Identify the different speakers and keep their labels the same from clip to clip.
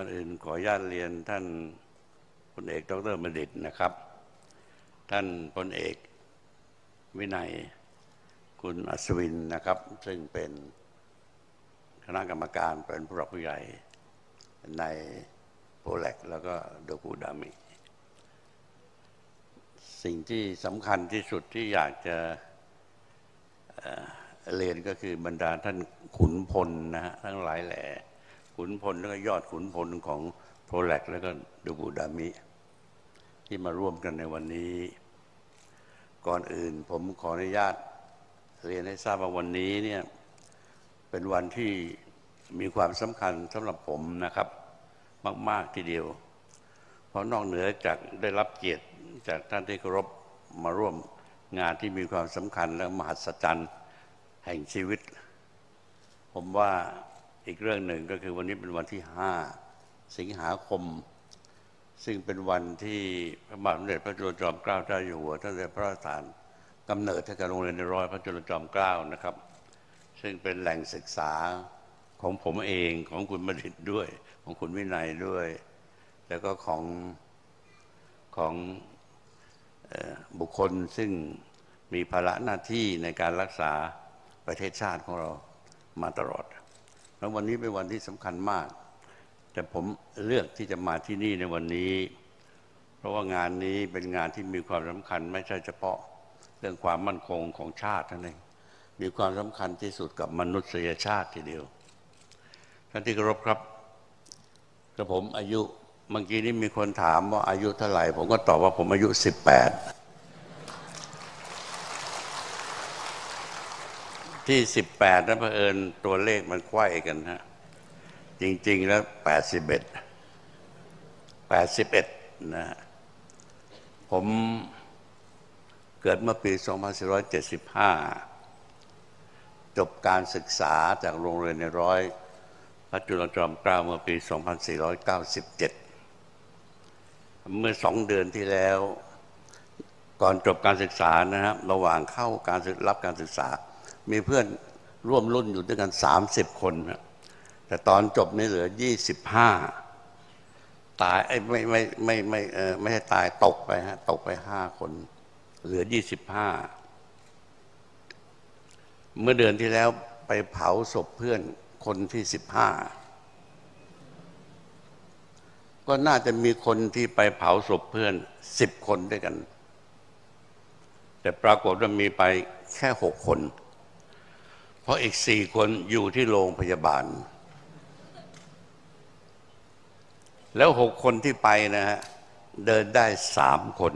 Speaker 1: ก่อนอื่นขออนุญาตเรียนท่านพลเอกดรมดิตนะครับ ท่านพลเอกวินัย คุณอัศวินนะครับ ซึ่งเป็นคณะกรรมการเป็นผู้รับผู้ใหญ่ในโปรแลกแล้วก็โดกูดามิ สิ่งที่สำคัญที่สุดที่อยากจะเรียนก็คือบรรดาท่านขุนพลนะฮะทั้งหลายแหล่ ขุนพลแล้วก็ยอดขุนพลของโปรแลกแล้วก็ดูบูดามิ ที่มาร่วมกันในวันนี้ ก่อนอื่นผมขออนุญาตเรียนให้ทราบว่าวันนี้เนี่ยเป็นวันที่มีความสำคัญสำหรับผมนะครับ มาก ๆทีเดียว เพราะนอกเหนือจากได้รับเกียรติจากท่านที่เคารพมาร่วมงานที่มีความสำคัญและมหัศจรรย์แห่งชีวิต ผมว่า อีกเรื่องหนึ่งก็คือวันนี้เป็นวันที่ห้าสิงหาคม ซึ่งเป็นวันที่พระบาทสมเด็จพระจุลจอมเกล้าเจ้าอยู่หัวท่านได้พระราชทานกำเนิดให้กับโรงเรียนในร้อยพระจุลจอมเกล้านะครับ ซึ่งเป็นแหล่งศึกษาของผมเองของคุณมดิตด้วย ของคุณวินัยด้วย แล้วก็ของของบุคคลซึ่งมีภาระหน้าที่ในการรักษาประเทศชาติของเรามาตลอด แล้ววันนี้เป็นวันที่สำคัญมาก แต่ผมเลือกที่จะมาที่นี่ในวันนี้ เพราะว่างานนี้เป็นงานที่มีความสำคัญ ไม่ใช่เฉพาะเรื่องความมั่นคงของชาติเท่านั้น มีความสำคัญที่สุดกับมนุษยชาติทีเดียว ท่านที่เคารพครับกระผมอายุเมื่อกี้นี้มีคนถามว่าอายุเท่าไหร่ ผมก็ตอบว่าผมอายุ 18 ที่สิบแปดนั้นเผอิญตัวเลขมันควยกันฮะจริง ๆ แล้วแปดสิบเอ็ดแปดสิบเอ็ดนะฮะผมเกิดเมื่อปี 2475 จบการศึกษาจากโรงเรียนในร้อยพระจุลจอมเกล้าเมื่อปี 2497 เมื่อสองเดือนที่แล้ว ก่อนจบการศึกษานะครับระหว่างเข้าการรับการศึกษา มีเพื่อนร่วมรุ่นอยู่ด้วยกัน30คนนะแต่ตอนจบนี่เหลือ25ตายไม่ไม่ไม่ไม่เออไม่ให้ตายตกไปฮะตกไปห้าคน เหลือยี่สิบห้าเมื่อเดือนที่แล้วไปเผาศพเพื่อนคนที่สิบห้าก็น่าจะมีคนที่ไปเผาศพเพื่อนสิบคนด้วยกัน แต่ปรากฏว่ามีไปแค่หกคน ราะอีกสี่คนอยู่ที่โรงพยาบาล แล้วหกคนที่ไปนะฮะเดินได้สามคน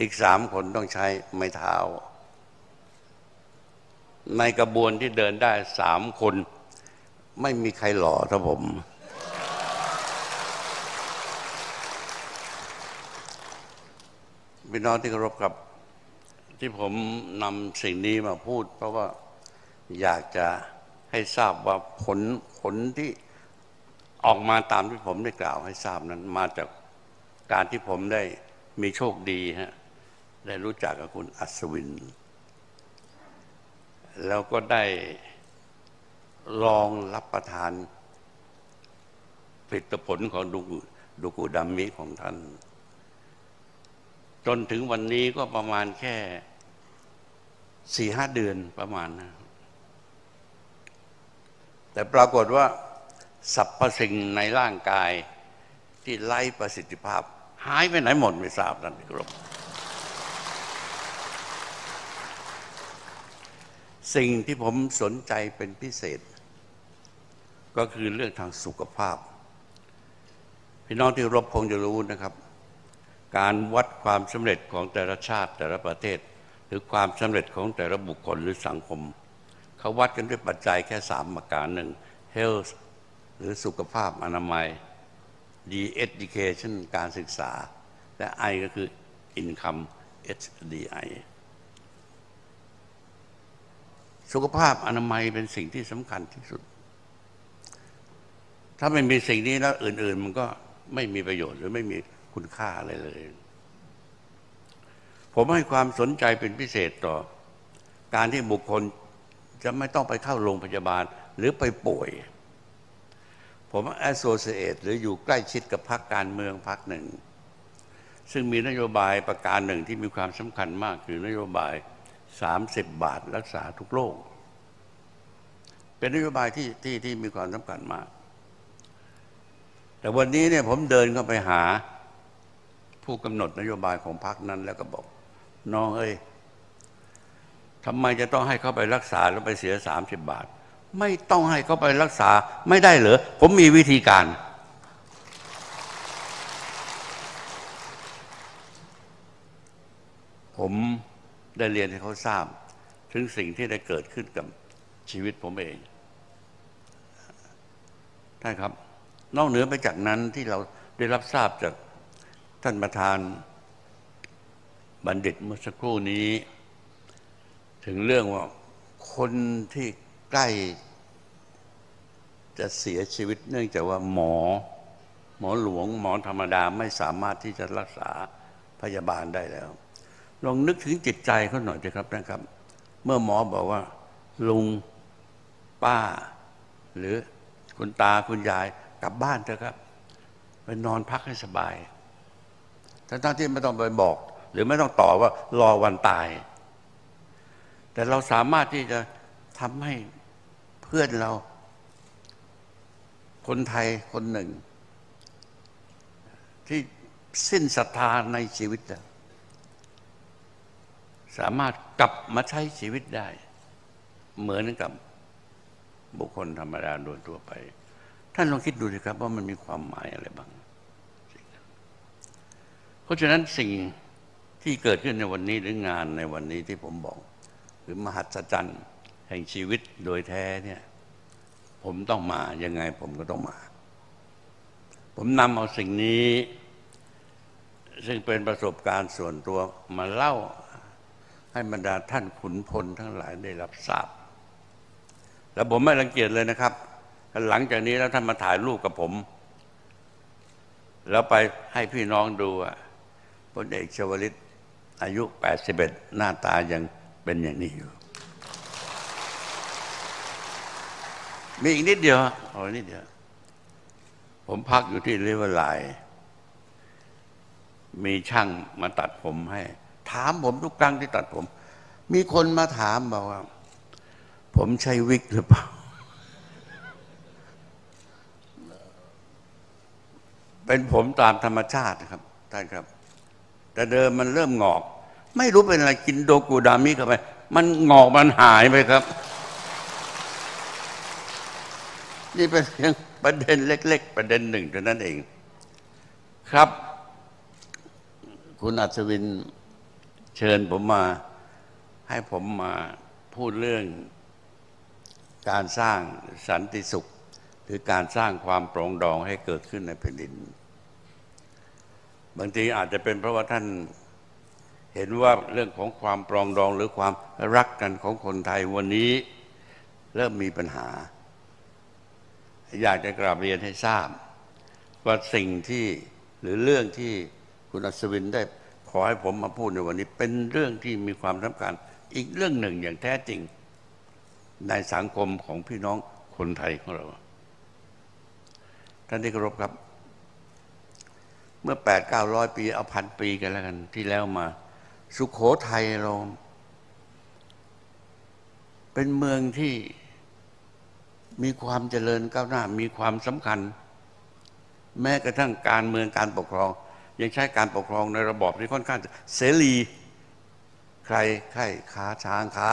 Speaker 1: อีกสามคนต้องใช้ไม้เท้า ในกระบวนที่เดินได้สามคน ไม่มีใครหล่อเท่าผม พี่น้องที่เคารพครับที่ผมนำสิ่งนี้มาพูด เพราะว่า อยากจะให้ทราบว่าผลผลที่ออกมาตามที่ผมได้กล่าวให้ทราบนั้นมาจากการที่ผมได้มีโชคดีฮะได้รู้จักกับคุณอัศวิน แล้วก็ได้ลองรับประทานผลิตผลของดูดูกูดัมมิของท่าน จนถึงวันนี้ก็ประมาณแค่สี่ห้าเดือนประมาณนะ แต่ปรากฏว่าสรรพสิ่งในร่างกายที่ไร้ประสิทธิภาพ หายไปไหนหมดไม่ทราบท่านที่ครบสิ่งที่ผมสนใจเป็นพิเศษ ก็คือเรื่องทางสุขภาพ พี่น้องที่รบคงจะรู้นะครับ การวัดความสำเร็จของแต่ละชาติแต่ละประเทศ หรือความสำเร็จของแต่ละบุคคลหรือสังคม เขาวัดกันด้วยปัจจัยแค่สามประการหนึ่ง health หรือสุขภาพอนามัย D education การศึกษา และ I ก็คือ income HDI สุขภาพอนามัยเป็นสิ่งที่สำคัญที่สุด ถ้าไม่มีสิ่งนี้แล้วอื่น ๆ มันก็ไม่มีประโยชน์หรือไม่มีคุณค่าอะไรเลย ผมให้ความสนใจเป็นพิเศษต่อ การที่บุคคล จะไม่ต้องไปเข้าโรงพยาบาลหรือไปป่วย ผมแอสโซเชตหรืออยู่ใกล้ชิดกับพรรคการเมืองพรรคหนึ่ง ซึ่งมีนโยบายประการหนึ่งที่มีความสำคัญมากคือนโยบาย 30 บาทรักษาทุกโรคเป็นนโยบายที่ที่ที่มีความสำคัญมาก แต่วันนี้เนี่ยผมเดินเข้าไปหา ผู้กำหนดนโยบายของพรรคนั้นแล้วก็บอก น้องเอ้ย ทำไมจะต้องให้เขาไปรักษาแล้วไปเสียสามสิบบาท ไม่ต้องให้เขาไปรักษาไม่ได้เหรอผมมีวิธีการ ผมได้เรียนให้เขาทราบ ถึงสิ่งที่ได้เกิดขึ้นกับชีวิตผมเองท่านครับ นอกเหนือไปจากนั้นที่เราได้รับทราบจากท่านประธานบัณฑิตเมื่อสักครู่นี้ ถึงเรื่องว่าคนที่ใกล้ จะเสียชีวิตเนื่องจากว่าหมอ หมอหลวงหมอธรรมดาไม่สามารถที่จะรักษาพยาบาลได้แล้ว ลองนึกถึงจิตใจเขาหน่อยสิครับนะครับ เมื่อหมอบอกว่า ลุงป้า หรือคุณตาคุณยายกลับบ้านเถอะครับไปนอนพักให้สบายทั้งที่ไม่ต้องไปบอก หรือไม่ต้องต่อว่ารอวันตาย แต่เราสามารถที่จะทำให้เพื่อนเรา คนไทยคนหนึ่ง ที่สิ้นศรัทธาในชีวิตแล้วสามารถกลับมาใช้ชีวิตได้ เหมือนกับบุคคลธรรมดาโดยทั่วไป ท่านลองคิดดูสิครับ ว่ามันมีความหมายอะไรบ้าง เพราะฉะนั้นสิ่งที่เกิดขึ้นในวันนี้หรืองานในวันนี้ที่ผมบอก หรือมหัศจรรย์แห่งชีวิตโดยแท้เนี่ย ผมต้องมายังไงผมก็ต้องมา ผมนำเอาสิ่งนี้ ซึ่งเป็นประสบการณ์ส่วนตัวมาเล่าให้บรรดาท่านขุนพลทั้งหลายได้รับทราบ แล้วผมไม่รังเกียจเลยนะครับ หลังจากนี้แล้วท่านมาถ่ายรูปกับผม แล้วไปให้พี่น้องดูอะพลเอกชวลิตอายุ 81 หน้าตายัง เป็นอย่างนี้อยู่ มีอีกนิดเดียวโอ้นิดเดียว ผมพักอยู่ที่เรเวลไลมีช่างมาตัดผมให้ ถามผมทุกครั้งที่ตัดผม มีคนมาถามบอกว่า ผมใช้วิกหรือเปล่าเป็นผมตามธรรมชาติครับท่านครับ แต่เดิมมันเริ่มงอก ไม่รู้เป็นอะไรกินโดกูดามิเข้าไป มันงอกมันหายไปครับ นี่เป็นเพียงประเด็นเล็ก ๆ ประเด็นหนึ่งเท่านั้นเอง ครับ คุณอัศวินเชิญผมมา ให้ผมมาพูดเรื่อง การสร้างสันติสุข หรือการสร้างความปรองดองให้เกิดขึ้นในแผ่นดิน บางทีอาจจะเป็นเพราะว่าท่าน เห็นว่าเรื่องของความปรองดองหรือความรักกันของคนไทยวันนี้ เริ่มมีปัญหา อยากจะกราบเรียนให้ทราบ ว่าสิ่งที่หรือเรื่องที่คุณอัศวินได้ขอให้ผมมาพูดในวันนี้ เป็นเรื่องที่มีความสำคัญอีกเรื่องหนึ่งอย่างแท้จริง ในสังคมของพี่น้องคนไทยของเรา ท่านที่เคารพครับ เมื่อแปดเก้าร้อยปี เอาพันปีกันแล้วกันที่แล้วมา สุขโขทัยเรา เป็นเมืองที่มีความเจริญก้าวหน้า มีความสำคัญ แม้กระทั่งการเมืองการปกครอง ยังใช้การปกครองในระบอบที่ค่อนข้างเสรี ใครใครค้าช้างค้า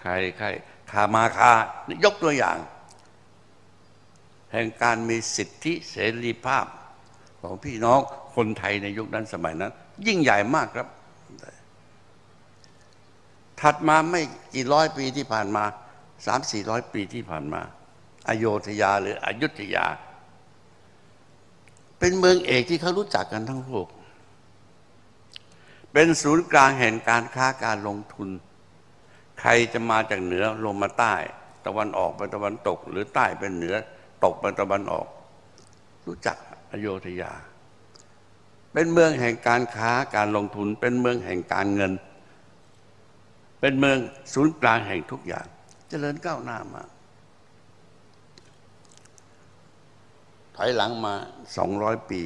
Speaker 1: ใครใครคามาคายกตัวอย่าง แห่งการมีสิทธิเสรีภาพของพี่น้องคนไทยในยุคนั้นสมัยนั้น ยิ่งใหญ่มากครับ ถัดมาไม่กี่ร้อยปีที่ผ่านมาสามสี่ร้อยปีที่ผ่านมาอโยธยาหรืออยุธยา เป็นเมืองเอกที่เขารู้จักกันทั้งโลก เป็นศูนย์กลางแห่งการค้าการลงทุน ใครจะมาจากเหนือลงมาใต้ ตะวันออกไปตะวันตก หรือใต้เป็นเหนือตกไปตะวันออก รู้จักอโยธยา เป็นเมืองแห่งการค้าการลงทุน เป็นเมืองแห่งการเงิน เป็นเมืองศูนย์กลางแห่งทุกอย่างจเจริญก้าวหน้ามาถอยหลังมาสองร้อยปี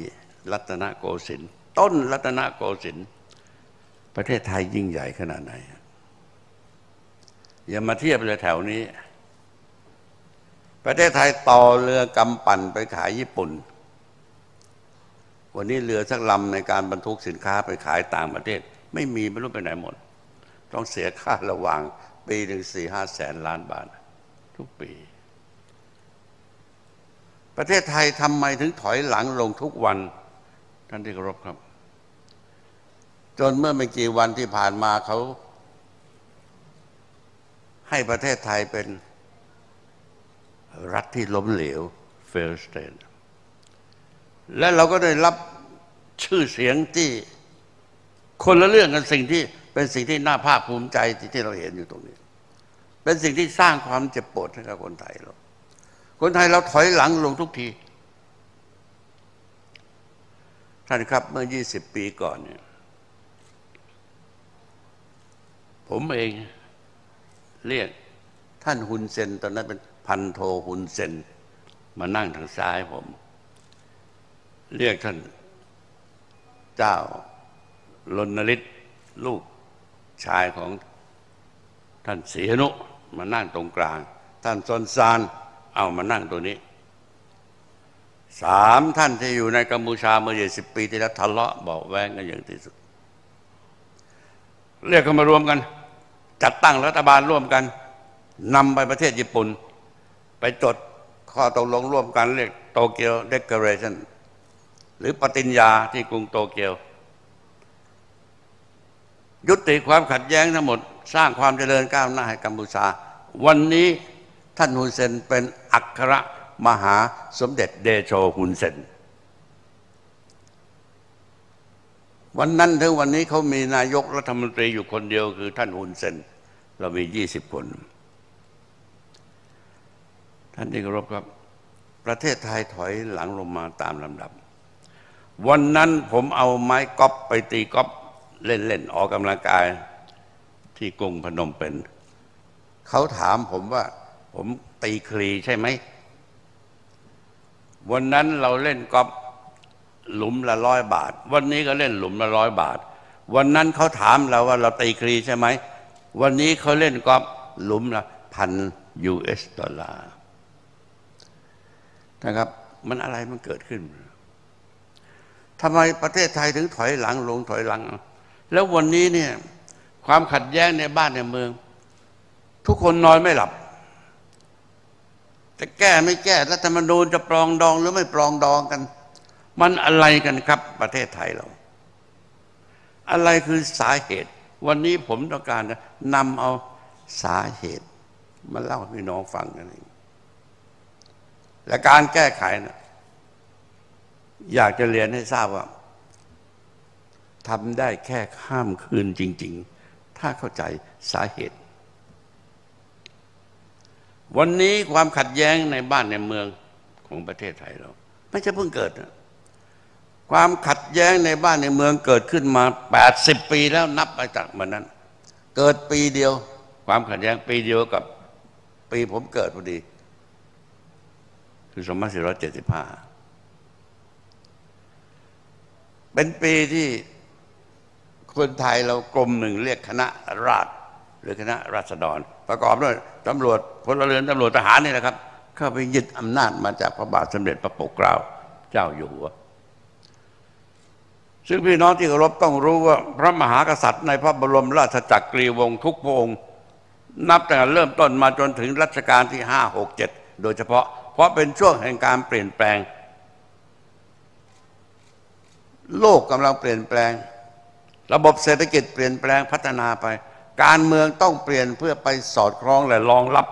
Speaker 1: รัตนโกสินทร์ต้นรัตนโกสินทร์ประเทศไทยยิ่งใหญ่ขนาดไหน อย่ามาเทียบเลยแถวนี้ ประเทศไทยต่อเรือกำปั่นไปขายญี่ปุ่น วันนี้เรือสักลำในการบรรทุกสินค้าไปขายต่างประเทศ ไม่มีไม่รู้ไปไหนหมด ต้องเสียค่าระวางปีหนึ่งสี่ห้าแสนล้านบาท ทุกปี ประเทศไทยทำไมถึงถอยหลังลงทุกวัน ท่านที่เคารพครับ จนเมื่อไม่กี่วันที่ผ่านมาเขา ให้ประเทศไทยเป็นรัฐที่ล้มเหลว fail state และเราก็ได้รับชื่อเสียงที่คนละเรื่องกันสิ่งที่ เป็นสิ่งที่น่าภาคภูมิใจที่เราเห็นอยู่ตรงนี้ เป็นสิ่งที่สร้างความเจ็บปวดให้กับคนไทยเราคนไทยเราถอยหลังลงทุกที ท่านครับเมื่อ 20 ปีก่อนเนี่ยผมเองเรียกท่านฮุนเซนตอนนั้นเป็นพันโทฮุนเซนมานั่งทางซ้ายผม เรียกท่าน เจ้ารณฤทธิ์ลูก ชายของท่านศรีนุมานั่งตรงกลาง ท่านซนซานเอามานั่งตัวนี้สามท่านที่อยู่ในกัมพูชาเมื่อยี่สิบปีที่แล้วทะเลาะบอกแว้งกันอย่างที่สุด เรียกเขามารวมกัน จัดตั้งรัฐบาลร่วมกันนำไปประเทศญี่ปุ่น ไปจดข้อตกลงร่วมกันเรียกโตเกียวเดคเรชันหรือปฏิญญาที่กรุงโตเกียว ยุติความขัดแย้งทั้งหมด สร้างความเจริญก้าวหน้าให้กัมพูชา วันนี้ท่านฮุนเซนเป็นอัครมหาสมเด็จเดโชฮุนเซนวันนั้นถึงวันนี้เขามีนายกรัฐมนตรีอยู่คนเดียวคือท่านฮุนเซนเรามียี่สิบคน ท่านที่เคารพครับ ประเทศไทยถอยหลังลงมาตามลำดับ วันนั้นผมเอาไม้ก๊อปไปตีก๊อป เล่นๆออกกำลังกายที่กรุงพนมเปญเขาถามผมว่า ผมตีคลีใช่ไหม วันนั้นเราเล่นก๊อปหลุมละร้อยบาท วันนี้ก็เล่นหลุมละร้อยบาท วันนั้นเขาถามเราว่าเราตีคลีใช่ไหม วันนี้เขาเล่นก๊อปหลุมละพันยูเอสดอลลาร์นะครับ มันอะไรมันเกิดขึ้นทำไมประเทศไทยถึงถอยหลังลงถอยหลัง แล้ววันนี้เนี่ยความขัดแย้งในบ้านในเมือง ทุกคนนอนไม่หลับ จะแก้ไม่แก้รัฐธรรมนูญจะปรองดองหรือไม่ปรองดองกัน มันอะไรกันครับประเทศไทยเรา อะไรคือสาเหตุ วันนี้ผมต้องการนำเอาสาเหตุมาเล่าให้พี่น้องฟังกันเองและการแก้ไขนะอยากจะเรียนให้ทราบว่า ทำได้แค่ข้ามคืนจริง ๆ ถ้าเข้าใจสาเหตุ วันนี้ความขัดแย้งในบ้านในเมืองของประเทศไทยเรา ไม่ใช่เพิ่งเกิดนะความขัดแย้งในบ้านในเมืองเกิดขึ้นมา 80 ปีแล้วนับไปจากมันนั้น เกิดปีเดียว ความขัดแย้งปีเดียวกับปีผมเกิดพอดี คือ2475 เป็นปีที่ คนไทยเรากลมหนึ่งเรียกคณะราษฎรหรือคณะราษฎร ประกอบด้วยตำรวจพลเรือนตำรวจทหารนี่นะครับ เข้าไปยึดอำนาจมาจากพระบาทสมเด็จพระปกเกล้าเจ้าอยู่หัว ซึ่งพี่น้องที่เคารพต้องรู้ว่าพระมหากษัตริย์ในพระบรมราชจักรีวงศ์ทุกพระองค์ นับแต่เริ่มต้นมาจนถึงรัชกาลที่ห้าหกเจ็ดโดยเฉพาะ เพราะเป็นช่วงแห่งการเปลี่ยนแปลง โลกกำลังเปลี่ยนแปลง ระบบเศรษฐกิจเปลี่ยนแปลงพัฒนาไป การเมืองต้องเปลี่ยนเพื่อไปสอดคล้องและรองรับ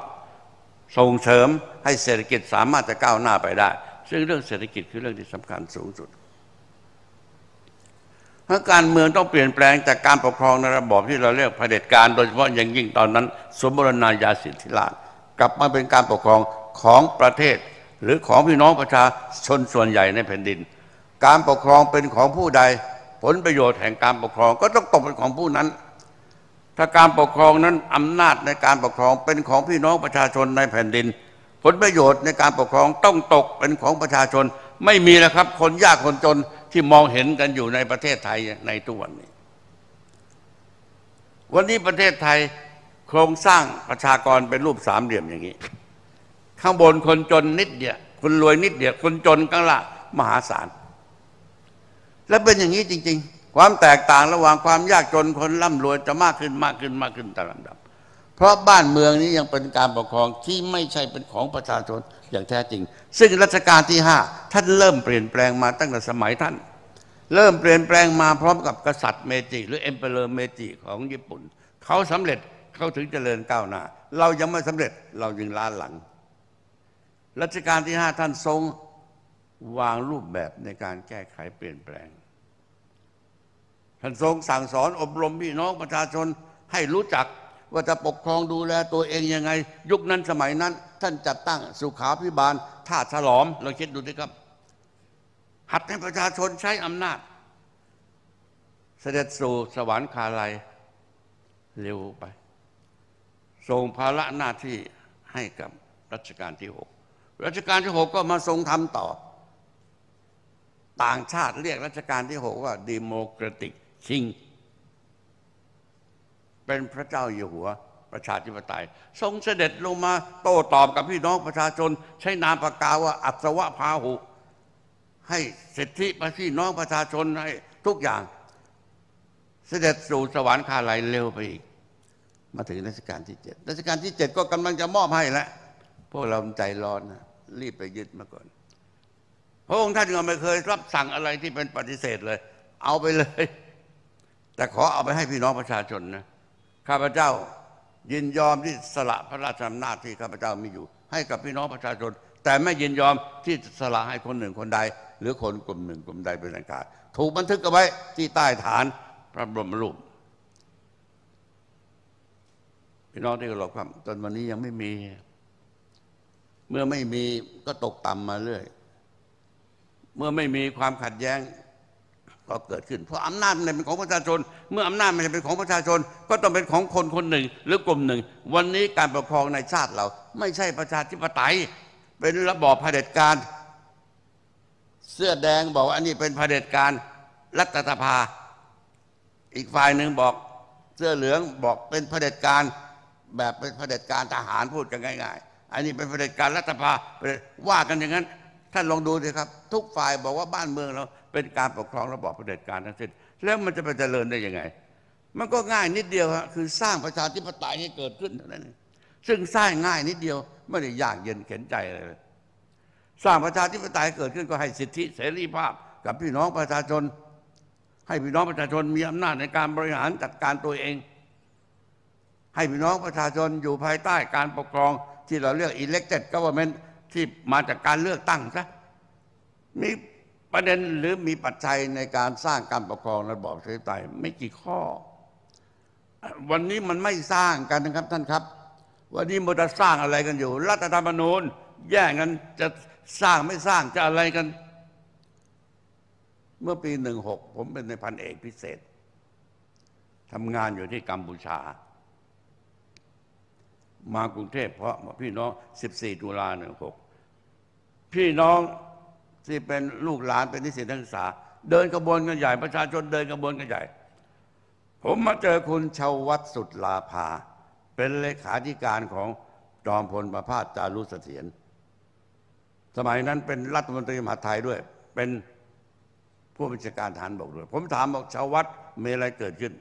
Speaker 1: ส่งเสริมให้เศรษฐกิจสามารถจะก้าวหน้าไปได้ ซึ่งเรื่องเศรษฐกิจคือเรื่องที่สำคัญสูงสุดเราการเมืองต้องเปลี่ยนแปลงจากการปกครองในระบอบที่เราเรียกเผด็จการ โดยเฉพาะอย่างยิ่งตอนนั้น สมบูรณาญาสิทธิราชกลับมาเป็นการปกครองของประเทศ หรือของพี่น้องประชาชนส่วนใหญ่ในแผ่นดิน การปกครองเป็นของผู้ใด ผลประโยชน์แห่งการปกครองก็ต้องตกเป็นของผู้นั้น ถ้าการปกครองนั้นอำนาจในการปกครองเป็นของพี่น้องประชาชนในแผ่นดิน ผลประโยชน์ในการปกครองต้องตกเป็นของประชาชน ไม่มีแล้วครับ คนยากคนจนที่มองเห็นกันอยู่ในประเทศไทยในทุกวันนี้ วันนี้ประเทศไทยโครงสร้างประชากรเป็นรูปสามเหลี่ยมอย่างนี้ ข้างบนคนจนนิดเดียวคนรวยนิดเดียวคนจนข้างล่างมหาศาล และเป็นอย่างนี้จริง ๆ ความแตกต่างระหว่างความยากจนคนร่ำรวยจะมากขึ้นมากขึ้นมากขึ้นตามลำดับ เพราะบ้านเมืองนี้ยังเป็นการปกครองที่ไม่ใช่เป็นของประชาชนอย่างแท้จริง ซึ่งรัชกาลที่ห้าท่านเริ่มเปลี่ยนแปลงมาตั้งแต่สมัยท่าน เริ่มเปลี่ยนแปลงมาพร้อมกับกษัตริย์เมจิหรือเอ็มเปอเรอร์เมจิของญี่ปุ่น เขาสำเร็จเขาถึงเจริญก้าวหน้า เรายังไม่สำเร็จเรายังล้าหลังรัชกาลที่ห้าท่านทรงวางรูปแบบในการแก้ไขเปลี่ยนแปลง ท่านทรงสั่งสอนอบรมพี่น้องประชาชนให้รู้จักว่าจะปกครองดูแลตัวเองยังไง ยุคนั้นสมัยนั้น ท่านจัดตั้งสุขาพิบาลท่าฉลอมเราคิดดูดิครับ หัดให้ประชาชนใช้อำนาจ เสด็จสู่สวรรคาลัยเร็วไปส่งภาระหน้าที่ให้กับรัชกาลที่หกรัชกาลที่หกก็มาทรงทำต่อ ต่างชาติเรียกรัชกาลที่หกว่าดิโมแครติก คิง เป็นพระเจ้าอยู่หัวประชาธิปไตย ทรงเสด็จลงมาโต้ตอบกับพี่น้องประชาชน ใช้นามประกาว่าอัศวะพาหุ ให้สิทธิประพี่น้องประชาชนให้ทุกอย่าง เสด็จสู่สวรรคาลัยเร็วไปอีก มาถึงรัชกาลที่เจ็ดรัชกาลที่เจ็ดก็กำลังจะมอบให้แล้วพวกเราใจร้อนนะรีบไปยึดมาก่อนพระองค์ท่านก็ไม่เคยรับสั่งอะไรที่เป็นปฏิเสธเลย เอาไปเลย แต่ขอเอาไปให้พี่น้องประชาชนนะข้าพเจ้ายินยอมที่สละพระราชอำนาจที่ข้าพเจ้ามีอยู่ ให้กับพี่น้องประชาชน แต่ไม่ยินยอมที่สละให้คนหนึ่งคนใด หรือคนกลุ่มหนึ่งกลุ่มใดเป็นอันขาดถูกบันทึกเอาไว้ที่ใต้ฐานพระบรมรูปพี่น้องที่เคารพครับจนวันนี้ยังไม่มี เมื่อไม่มีก็ตกต่ำมาเรื่อย เมื่อไม่มีความขัดแย้ง ก็เกิดขึ้น เพราะอำนาจมันเป็นของประชาชน เมื่ออำนาจมันเป็นของประชาชน ก็ต้องเป็นของคนคนหนึ่ง หรือกลุ่มหนึ่ง วันนี้การปกครองในชาติเรา ไม่ใช่ประชาธิปไตย เป็นระบอบเผด็จการ เสื้อแดงบอกว่าอันนี้เป็นเผด็จการรัฐสภา อีกฝ่ายหนึ่งบอกเสื้อเหลืองบอกเป็นเผด็จการแบบเป็นเผด็จการทหารพูดกันง่าย ๆ อันนี้เป็นเผด็จการรัฐสภาว่ากันอย่างนั้น ท่านลองดูสิครับ ทุกฝ่ายบอกว่าบ้านเมืองเราเป็นการปกครองระบอบเผด็จการทั้งสิ้นแล้วมันจะไปเจริญได้ยังไง มันก็ง่ายนิดเดียวฮะคือสร้างประชาธิปไตยให้เกิดขึ้นเท่านั้นเองซึ่งสร้างง่ายนิดเดียวไม่ได้ยากเย็นเข็นใจอะไรเลยสร้างประชาธิปไตยเกิดขึ้นก็ให้สิทธิเสรีภาพกับพี่น้องประชาชน ให้พี่น้องประชาชนมีอำนาจในการบริหารจัดการตัวเอง ให้พี่น้องประชาชนอยู่ภายใต้การปกครองที่เราเรียก elected government ที่มาจากการเลือกตั้งซะมีประเด็นหรือมีปัจจัยในการสร้างการปกครองระบอบประชาธิปไตยไม่กี่ข้อ วันนี้มันไม่สร้างกันนะครับท่านครับ วันนี้มันจะสร้างอะไรกันอยู่ รัฐธรรมนูญ แย่งกันจะสร้างไม่สร้างจะอะไรกัน เมื่อปีหนึ่งหกผมเป็นในพันเอกพิเศษทำงานอยู่ที่กัมพูชา มากรุงเทพเพราะพี่น้อง 14 ตุลาหนึ่งหกพี่น้องที่เป็นลูกหลานเป็นนิสิตนักศึกษา เดินกระบวนกันใหญ่ประชาชนเดินกระบวนกันใหญ่ ผมมาเจอคุณชาววัดสุดลาภา เป็นเลขาธิการของจอมพลประภาสจารุเสถียรสมัยนั้นเป็นรัฐมนตรีมหาไทยด้วย เป็นผู้บัญชาการทหารบกด้วย ผมถามบอกชาววัดมีอะไรเกิดขึ้น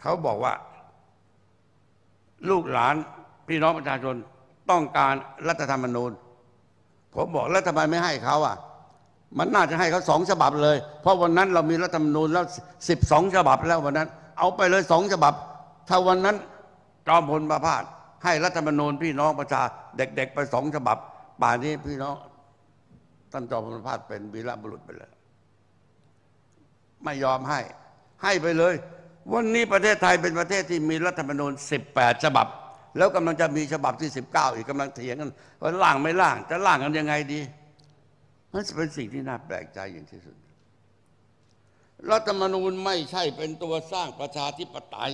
Speaker 1: เขาบอกว่า ลูกหลาน พี่น้องประชาชนต้องการรัฐธรรมนูญ ผมบอกแล้วทำไมไม่ให้เขาอะ มันน่าจะให้เขาสองฉบับเลย เพราะวันนั้นเรามีรัฐธรรมนูญแล้วสิบสองฉบับแล้ววันนั้น เอาไปเลยสองฉบับ ถ้าวันนั้นจอมพลประพาสให้รัฐธรรมนูญพี่น้องประชาเด็ก ๆ ไปสองฉบับ ป่านนี้พี่น้องท่านจอมพลประพาสเป็นวีรบุรุษไปเลย ไม่ยอมให้ให้ไปเลย วันนี้ประเทศไทยเป็นประเทศที่มีรัฐธรรมนูญ18 ฉบับ แล้วกำลังจะมีฉบับที่ 19 อีกกำลังเถียงกันว่าล่างไม่ล่าง จะล่างกันยังไงดีมันเป็นสิ่งที่น่าแปลกใจอย่างที่สุด รัฐธรรมนูญไม่ใช่เป็นตัวสร้างประชาธิปไตย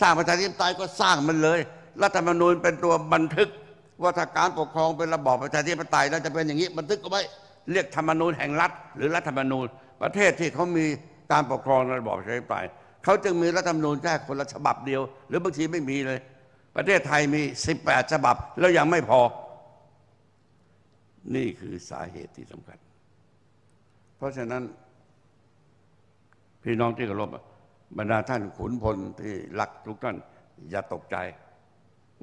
Speaker 1: สร้างประชาธิปไตยก็สร้างมันเลย รัฐธรรมนูญเป็นตัวบันทึกว่าถ้าการปกครองเป็นระบอบประชาธิปไตยแล้วจะเป็นอย่างนี้บันทึกเอาไว้เรียกธรรมนูญแห่งรัฐ หรือรัฐธรรมนูญ ประเทศที่เขามีการปกครองระบอบประชาธิปไตยเขาจึงมีรัฐธรรมนูญแค่คนละฉบับเดียว หรือบางทีไม่มีเลย ประเทศไทยมี 18 ฉบับ แล้วยังไม่พอ นี่คือสาเหตุที่สำคัญ เพราะฉะนั้น พี่น้องที่เคารพบรรดาท่านขุนพลที่รักทุกท่าน อย่าตกใจ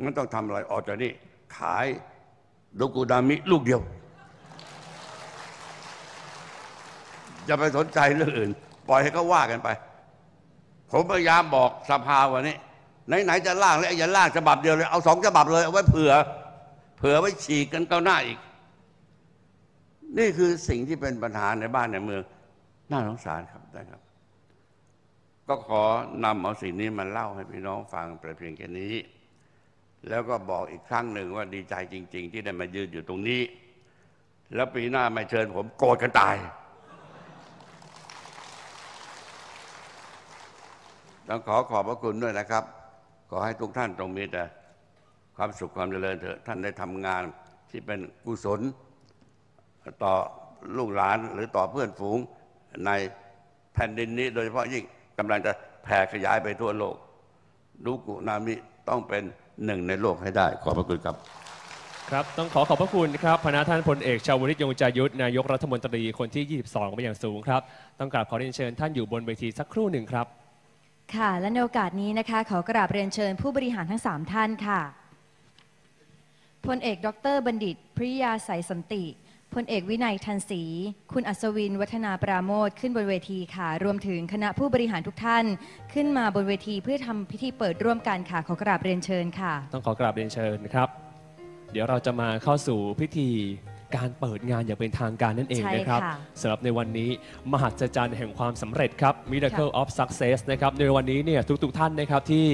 Speaker 1: งั้นต้องทำอะไรออกจากนี้ขายโดกูดามิลูกเดียวอย่าไปสนใจเรื่องอื่น ปล่อยให้เขาว่ากันไป ผมพยายามบอกสภาวันนี้ ไหนๆจะล่างแล้วอย่าล่างฉบับเดียวเลย เอาสองฉบับเลยเอาไว้เผื่อ เผื่อไว้ฉีกกันก้าวหน้าอีก นี่คือสิ่งที่เป็นปัญหาในบ้านในเมืองน่าสงสารครับนะครับ ก็ขอนำเอาสิ่งนี้มาเล่าให้พี่น้องฟังแต่เพียงแค่นี้ แล้วก็บอกอีกครั้งหนึ่งว่าดีใจจริง ๆ ที่ได้มายืนอยู่ตรงนี้ แล้วปีหน้าม่เชิญผมโกรธกันตายต้องขอขอบพระคุณด้วยนะครับ ขอให้ทุกท่านจงมีแต่ความสุขความเจริญเถอะท่านได้ทำงานที่เป็นกุศล ต่อลูกหลานหรือต่อเพื่อนฝูงในแผ่นดินนี้ โดยเฉพาะยิ่งกำลังจะแผ่ขยายไปทั่วโลกลูกุนามิต้องเป็นหนึ่งในโลกให้ได้ ขอบพระคุณครับ
Speaker 2: ครับ ต้องขอขอบพระคุณครับพนักท่านพลเอกชาวลิตยงใจยุทธนายกรัฐมนตรีคนที่ 22 เป็นอย่างสูงครับ ต้องกราบขอเรียนเชิญท่านอยู่บนเวทีสักครู่หนึ่งครับ
Speaker 3: ค่ะ และในโอกาสนี้นะคะ ขอกราบเรียนเชิญผู้บริหารทั้ง 3 ท่านค่ะพลเอกดรบัณฑิต พริยาสายสันติพลเอกวินัยทันศรีคุณอัศวิน วัฒนาปราโมทขึ้นบนเวทีค่ะ รวมถึงคณะผู้บริหารทุกท่าน ขึ้นมาบนเวทีเพื่อทำพิธีเปิดร่วมกันค่ะ ขอกราบเรียนเชิญค่ะ
Speaker 2: ต้องขอกราบเรียนเชิญครับ เดี๋ยวเราจะมาเข้าสู่พิธี การเปิดงานอย่างเป็นทางการนั่นเอง
Speaker 3: ใช่
Speaker 2: นะครับ
Speaker 3: ค่ะ
Speaker 2: สำหรับในวันนี้มหัศจรรย์แห่งความสำเร็จครับ Miracle of Success นะครับในวันนี้เนี่ยทุกๆท่านนะครับที่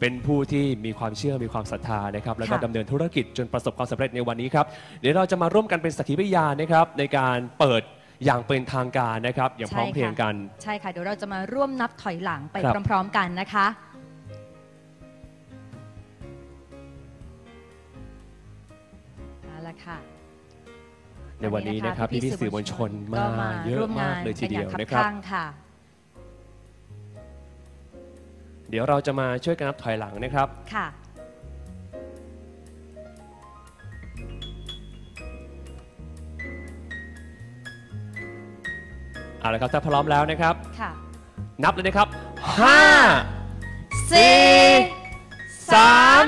Speaker 2: เป็นผู้ที่มีความเชื่อมีความศรัทธานะครับแล้วก็
Speaker 3: ค่ะ
Speaker 2: ดำเนินธุรกิจจนประสบความสำเร็จในวันนี้ครับเดี๋ยวเราจะมาร่วมกันเป็นสักขีพยานนะครับในการเปิดอย่างเป็นทางการนะครับ อย่างพร้อมเพรียงกัน
Speaker 3: ใช่ค่ะ เดี๋ยวเราจะมาร่วมนับถอยหลังไป
Speaker 2: ครับ
Speaker 3: พร้อม ๆ กันนะคะเอาละค่ะ
Speaker 2: ในวันนี้นะครับพี่ๆสื่อมวลชนมาเยอะมากเลยทีเดียว
Speaker 3: กั
Speaker 2: นะครับ
Speaker 3: ข้างค่ะ
Speaker 2: เดี๋ยวเราจะมาช่วยกันนับถอยหลังนะครับ
Speaker 3: ค่ะ
Speaker 2: เอาละครับถ้าพร้อมแล้วนะครับ
Speaker 3: ค่ะ
Speaker 2: นับเลยนะครับ
Speaker 3: ห้า
Speaker 2: 5
Speaker 3: สี่
Speaker 2: 3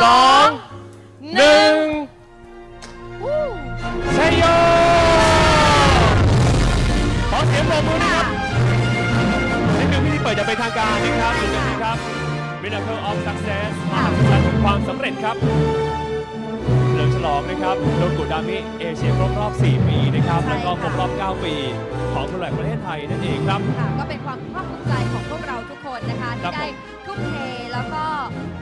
Speaker 2: 2
Speaker 3: หนึ่ง
Speaker 2: 1 อพิธีเปิดอย่างเป็นทางการนะครับอีกหนึ่งนะครับ Miracle of Success มหัศจรรย์แห่งความสำเร็จครับเฉลิมฉลองนะครับโดกุดามิเอเชียครบรอบ 4 ปีนะครับ
Speaker 3: ใช่
Speaker 2: แล้วก็ครบ
Speaker 3: ค่ะ
Speaker 2: รอบ 9 ปี ของบริษัทประเทศไทยนั่นเองครับ
Speaker 3: ค่ะก็เป็นความภาคภูมิใจของพวกเราทุกคนนะคะ
Speaker 2: ครั
Speaker 3: ที่
Speaker 2: บ
Speaker 3: ได้ทุ่มเทแล้วก็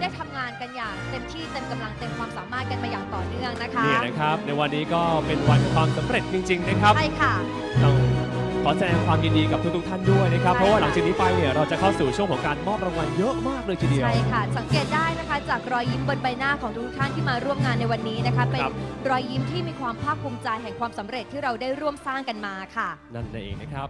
Speaker 3: ได้ทำงานกันอย่างเต็มที่เต็มกำลังเต็มความสามารถกันมาอย่างต่อเนื่องนะคะ
Speaker 2: นี่นะครับ ในวันนี้ก็เป็นวันของความสำเร็จจริง ๆ นะครับ
Speaker 3: ใช่ค่ะ
Speaker 2: ต้องข อแสดงความยินดีกับทุกๆท่านด้วยนะครับ
Speaker 3: ใช่
Speaker 2: เพราะว่า
Speaker 3: ค่ะ
Speaker 2: หลังจากนี้ไปเนี่ยเราจะเข้าสู่ช่วงของการมอบรางวัลเยอะมากเลยทีเดียว
Speaker 3: ใช่ค่ะ สังเกตได้นะคะ จากรอยยิ้มบนใบหน้าของทุกท่านที่มาร่วมงานในวันนี้นะคะ เป็น
Speaker 2: ครับ
Speaker 3: รอยยิ้มที่มีความภาคภูมิใจแห่งความสำเร็จที่เราได้ร่วมสร้างกันมาค่ะ
Speaker 2: นั่นเองนะครับ